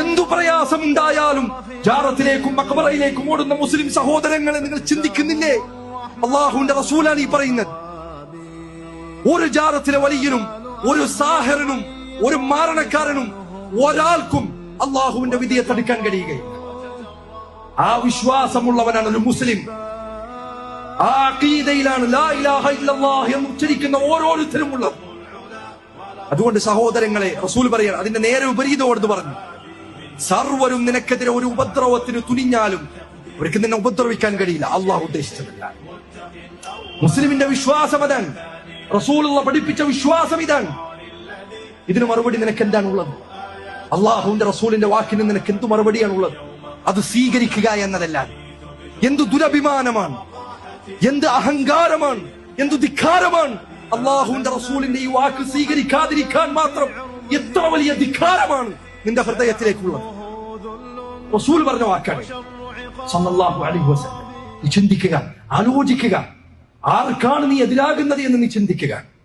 എന്തു പ്രയാസമുണ്ടായാലും ജാറത്തിലേക്കും മക്ബറയിലേക്കും ഓടുന്ന മുസ്ലിം സഹോദരങ്ങളെ നിങ്ങൾ ചിന്തിക്കുന്നില്ലേ? അള്ളാഹുവിന്റെ റസൂലാണ് ഈ പറയുന്നത്. ഒരു ജാറത്തിലെ വലിയനും ഒരു സാഹരനും ഒരു മാരണക്കാരനും ഒരാൾക്കും അള്ളാഹുവിന്റെ വിധിയെ തടുക്കാൻ കഴിയുകയില്ല. ആ വിശ്വാസമുള്ളവനാണ് ഒരു മുസ്ലിം. ആ അഖീദയിലാണ് ലാ ഇലാഹ ഇല്ലല്ലാഹ് എന്ന് ഉച്ചരിക്കുന്ന ഓരോരുത്തരും ഉള്ളത് അതുകൊണ്ട് സഹോദരങ്ങളെ റസൂൽ പറയാണ് അതിന്റെ നേരെ വിപരീതോട് പറഞ്ഞു. സർവരും നിനക്കെതിരെ ഒരു ഉപദ്രവത്തിന് തുനിഞ്ഞാലും അവർക്ക് നിന്നെ ഉപദ്രവിക്കാൻ കഴിയില്ല. അള്ളാഹു ഉദ്ദേശിച്ചതല്ല മുസ്ലിമിന്റെ വിശ്വാസം അതാണ്. റസൂലുള്ള പഠിപ്പിച്ച വിശ്വാസം ഇതാണ്. ഇതിന് മറുപടി നിനക്ക് എന്താണ് ഉള്ളത് അള്ളാഹുവിന്റെ റസൂലിന്റെ വാക്കിന് നിനക്ക് എന്തു മറുപടിയാണ് ഉള്ളത് അത് സ്വീകരിക്കുക എന്നതല്ല എന്തു ദുരഭിമാനമാണ്? എന്ത് അഹങ്കാരമാണ്? എന്തു ധിക്കാരമാണ്? അള്ളാഹുവിന്റെ റസൂലിന്റെ ഈ വാക്ക് സ്വീകരിക്കാതിരിക്കാൻ മാത്രം എത്ര വലിയ ധിക്കാരമാണ് നിന്റെ ഹൃദയത്തിലേക്കുള്ളത്? റസൂൽ പറഞ്ഞ വാക്കാണ്. സല്ലല്ലാഹു അലൈഹി വസല്ലം. നീ ചിന്തിക്കുക ആലോചിക്കുക. ആർക്കാണ് നീ എതിരാകുന്നത് എന്ന് നീ ചിന്തിക്കുക.